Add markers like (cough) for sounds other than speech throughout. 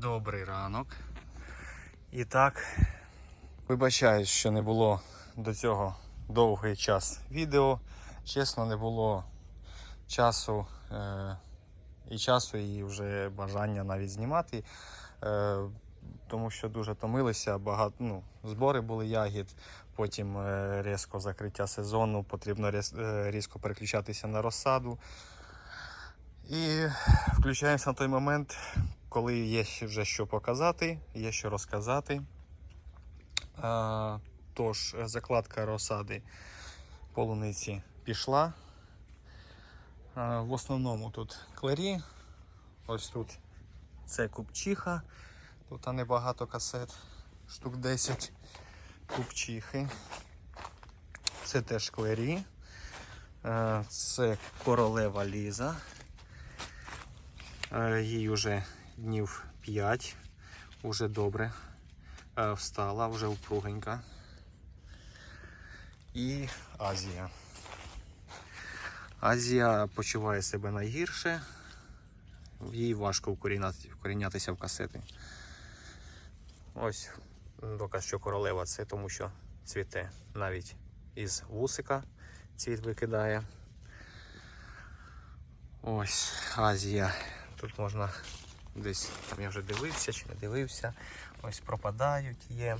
Добрий ранок. І так, вибачаюсь, що не було до цього довгий час відео. Чесно, не було часу е, і часу, і вже бажання навіть знімати. Е, тому що дуже томилися, багато ну, збори були ягід, потім е, різко закриття сезону, потрібно різ- е, різко переключатися на розсаду. І включаємося на той момент, коли є вже що показати, є що розказати. А, тож, закладка розсади полуниці пішла. А, в основному тут клері. Ось тут це купчиха. Тут небагато касет, штук 10 купчихи. Це теж клері. Е, Це королева Ліза. Їй вже днів 5, уже добре е, встала, вже впругенька. І Азія. Азія почуває себе найгірше, їй важко вкорінятися в касети. Ось доказ, що королева це тому, що цвіте навіть із вусика цвіт викидає. Ось Азія. Тут можна десь, там я вже дивився чи не дивився. Ось пропадають є.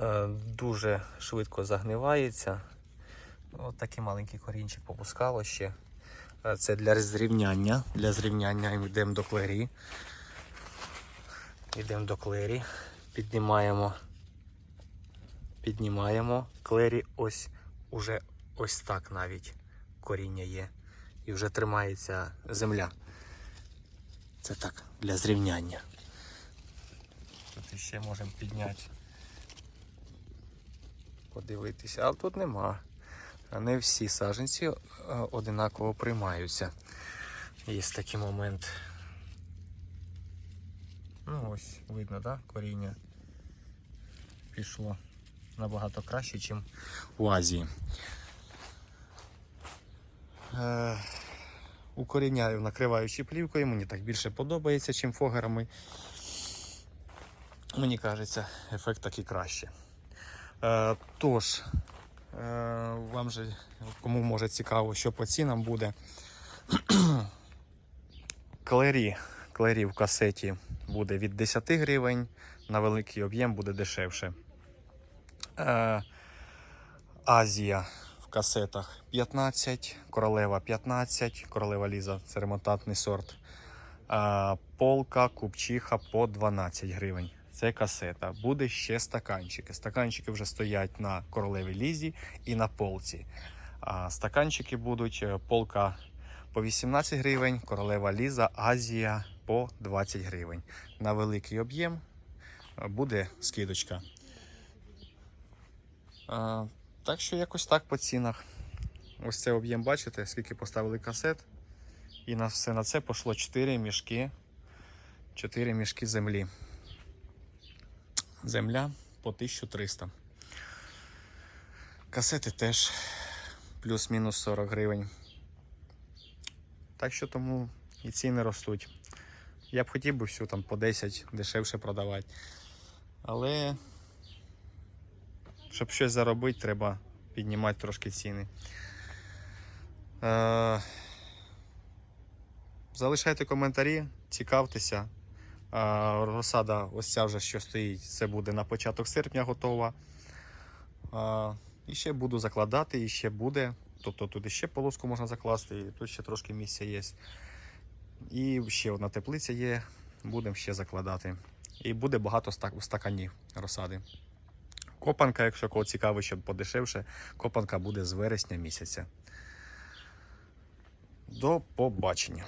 Е, дуже швидко загнивається. Ось такий маленький корінчик попускало ще. Е, Це для зрівняння. Для зрівняння йдемо до клері. Йдемо до клері. Піднімаємо. Піднімаємо. Клері ось уже ось так навіть коріння є. І вже тримається земля. Це так, для зрівняння. Тут ще можемо підняти. Подивитися, але тут нема. Не всі саженці е, одинаково приймаються. Є такий момент. Ну ось, видно, да? коріння пішло набагато краще, ніж у Азії. Укоріняю накриваючи плівкою, мені так більше подобається, чим фогерами. Мені кажеться, ефект такий краще. Е, тож, е, вам же, кому може цікаво, що по цінам буде. (clears throat) Клері, клері в касеті буде від 10 гривень, на великий об'єм буде дешевше. Е, Азія в касетах 15, королева 15, королева Ліза це ремонтантний сорт. А, полка, купчиха по 12 гривень. Це касета. Буде ще стаканчики. Стаканчики вже стоять на королеві Лізі і на полці. А, стаканчики будуть е, полка по 18 гривень, королева Ліза, Азія по 20 гривень. На великий об'єм е, буде скидочка. А, так що якось так по цінах. Ось цей об'єм, бачите, скільки поставили касет. І на все на це пішло 4 мішки. 4 мішки землі. Земля по 1300. Касети теж плюс-мінус 40 гривень. Так що тому і ціни ростуть. Я б хотів би всю там по 10 дешевше продавати. Але щоб щось заробити, треба піднімати трошки ціни. Е, залишайте коментарі, цікавтеся. Е, розсада, ось ця вже що стоїть, це буде на початок серпня готова. Е, і ще буду закладати, і ще буде. Тобто тут ще полоску можна закласти, і тут ще трошки місця є. І ще одна теплиця є, будемо ще закладати. І буде багато стак- стаканів розсади. Копанка, якщо кого цікаво, щоб подешевше, копанка буде з вересня місяця. До побачення.